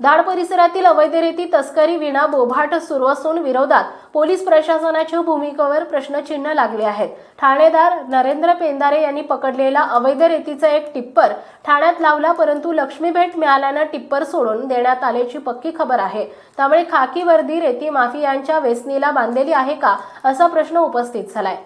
धाड परिसरातील अवैध रेती तस्करी विना बोभाट सुरू असून विरोधात पोलीस प्रशासनाच्या भूमिकेवर प्रश्नचिन्ह लागले आहेत. ठाणेदार नरेंद्र पेंदारे यांनी पकडलेला अवैध रेतीचा एक टिप्पर ठाण्यात लावला परंतु लक्ष्मी भेट मिळाल्यानं टिप्पर सोडून देण्यात आल्याची पक्की खबर आहे. त्यामुळे खाकी वर्दी रेती माफियांच्या वेसनीला बांधलेली आहे का असा प्रश्न उपस्थित झालाय.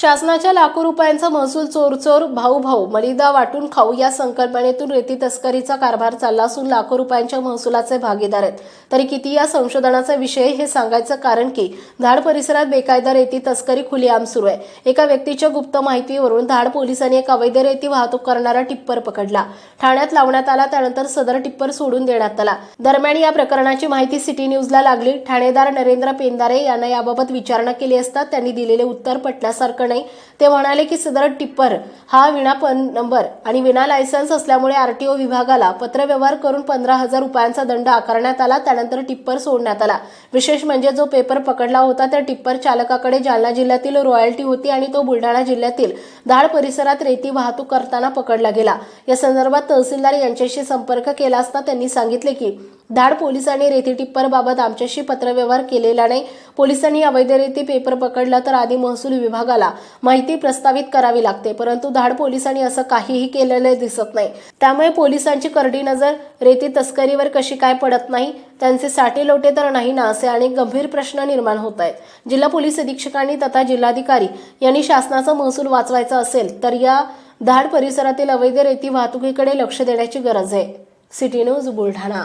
शासनाच्या लाखो रुपयांचा महसूल चोर चोर भाऊ भाऊ मलिदा वाटून खाऊ या संकल्पनेतून रेती तस्करीचा कारभार चालला असून लाखो रुपयांच्या महसुलाचे भागीदार आहेत. तरी किती या संशोधनाचा विषय हे सांगायचं कारण की धाड परिसरात बेकायदा रेती तस्करी खुलेआम सुरू आहे. एका व्यक्तीच्या गुप्त माहितीवरून धाड पोलिसांनी एक अवैध रेती वाहतूक करणारा टिप्पर पकडला. ठाण्यात लावण्यात आला त्यानंतर सदर टिप्पर सोडून देण्यात आला. दरम्यान या प्रकरणाची माहिती सिटी न्यूजला लागली. ठाणेदार नरेंद्र पेंदारे यांना याबाबत विचारणा केली असता त्यांनी दिलेले उत्तर पटल्यासारखं नाही. ते म्हणाले की सदर टिप्पर हा विना पन नंबर आणि विना लायसन्स असल्यामुळे आर टी ओ विभागाला पत्रव्यवहार करून पंधरा हजार रुपयांचा दंड आकारण्यात आला. त्यानंतर टिप्पर सोडण्यात आला. विशेष म्हणजे जो पेपर पकडला होता त्या टिप्पर चालकाकडे जालना जिल्ह्यातील रॉयल्टी होती आणि तो बुलढाणा जिल्ह्यातील धाड परिसरात रेती वाहतूक करताना पकडला गेला. या संदर्भात तहसीलदार यांच्याशी संपर्क केला असता त्यांनी सांगितले की धाड पोलिसांनी रेती टिप्परबाबत आमच्याशी पत्रव्यवहार केलेला नाही पोलिसांनी अवैध रेती पेपर पकडला तर आधी महसूल विभागाला माहिती प्रस्तावित करावी लागते परंतु धाड पोलिसांनी असं काहीही केलेलं दिसत नाही. त्यामुळे पोलिसांची करडी नजर रेती तस्करीवर कशी काय पडत नाही त्यांचे साठे लोटे तर नाही ना असे अनेक गंभीर प्रश्न निर्माण होत आहेत. जिल्हा पोलीस अधीक्षकांनी तथा जिल्हाधिकारी यांनी शासनाचा महसूल वाचवायचा असेल तर या धाड परिसरातील अवैध रेती वाहतुकीकडे लक्ष देण्याची गरज आहे. City news Buldhana.